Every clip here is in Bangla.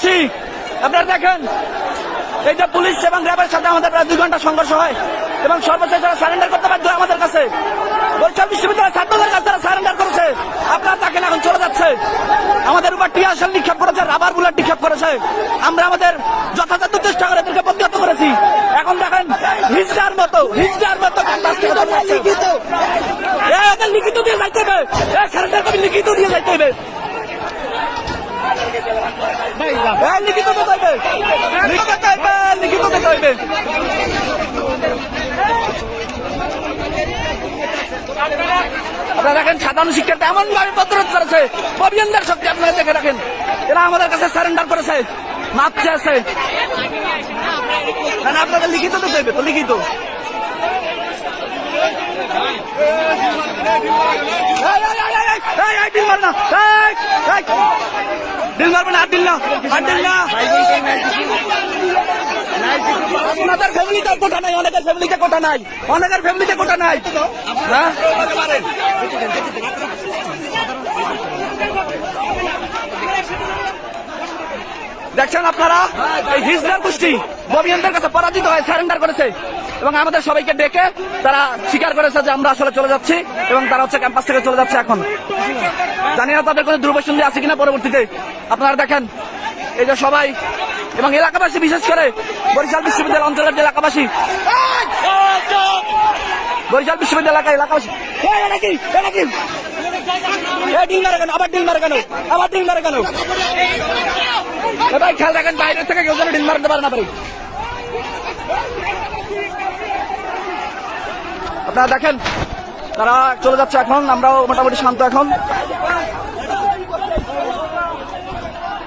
এলাকাবাসী আপনারা দেখেন এই যে পুলিশ এবং র্যাবের সাথে আমাদের প্রায় দুই ঘণ্টা সংঘর্ষ হয় এবং সর্বশেষ যারা সারেন্ডার করতে বাধ্য আমাদের কাছে বরিশাল বিশ্ববিদ্যালয়ের ছাত্রদের কাছে তারা সারেন্ডার করেছে আপনারা দেখেন এখন চলে যাচ্ছে। আমাদের উপর টিয়াশাল নিক্ষেপ করেছে রাবার বুলেট নিক্ষেপ করেছে। আমরা আমাদের যথাযথ চেষ্টা করে এদেরকে প্রতিহত করেছি। এখন দেখেন হিজড়ার মতো হিজড়ার মতো লিখিত। দিয়ে যাইতে হবে। সারেন্ডার কবি লিখিত দিয়ে যাইতে হবে। লিখিত লিখিত আপনারা দেখেন সাধারণ শিক্ষার্থী এমন ভাবে প্রতিরোধ করেছে অভিযানদের শক্তি আপনারা দেখে রাখেন এরা আমাদের কাছে সারেন্ডার করেছে মাপ চেয়েছে না, না, আপনাদের লিখিত তো হইবে তো লিখিত এই, এই, এই, এই, এই, এই, এই। ডিল মারবে না আর ডিল না আর ডিল না আপনাদের ফ্যামিলিতে কোটা নাই, অনেকের ফ্যামিলিতে কোটা নাই, অনেকের ফ্যামিলিতে কোটা নাই। হ্যাঁ? দেখছেন আপনারা? এই হিজদার গোষ্ঠী ববিয়ানদের কাছে পরাজিত হয়ে সারেন্ডার করেছে। এবং আমাদের সবাইকে ডেকে তারা স্বীকার করেছে যে আমরা আসলে চলে যাচ্ছি এবং তারা হচ্ছে ক্যাম্পাস থেকে চলে যাচ্ছে এখন। জানি না তাদের কোনো দুর্বসন্ধি আছে কিনা পরবর্তীতে। আপনারা দেখেন, এই যে সবাই এবং এলাকাবাসী বিশেষ করে বরিশাল বিশ্ববিদ্যালয় অঞ্চলের যে এলাকাবাসী। বরিশাল বিশ্ববিদ্যালয় এলাকা এলাকাবাসী। আবার কেন? আবার কেন? খেয়াল রাখেন, বাইরে থেকে কেউ যেন ডিল মারতে পারে না পারে আপনারা দেখেন, তারা চলে যাচ্ছে এখন, আমরাও মোটামুটি শান্ত এখন।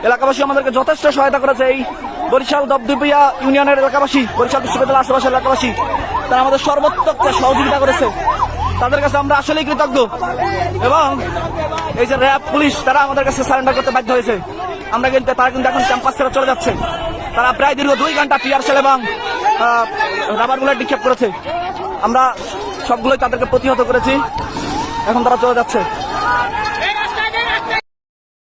এলাকাবাসী আমাদেরকে যথেষ্ট সহায়তা করেছে এই বরিশাল দবদুপিয়া ইউনিয়নের এলাকাবাসী, বরিশাল বিশ্ববিদ্যালয়ের আশেপাশের এলাকাবাসী। তারা আমাদের সর্বোত্তক সহযোগিতা করেছে। তাদের কাছে আমরা আসলেই কৃতজ্ঞ। এবং এই যে র্যাব, পুলিশ, তারা আমাদের কাছে সারেন্ডার করতে বাধ্য হয়েছে। আমরা কিন্তু, তারা কিন্তু এখন ক্যাম্পাস ছেড়ে চলে যাচ্ছে। তারা প্রায় দীর্ঘ দুই ঘণ্টা টিয়ার সেল এবং রাবার বুলেট নিক্ষেপ করেছে। আমরা সবগুলোই তাদেরকে প্রতিহত করেছি। এখন তারা চলে যাচ্ছে।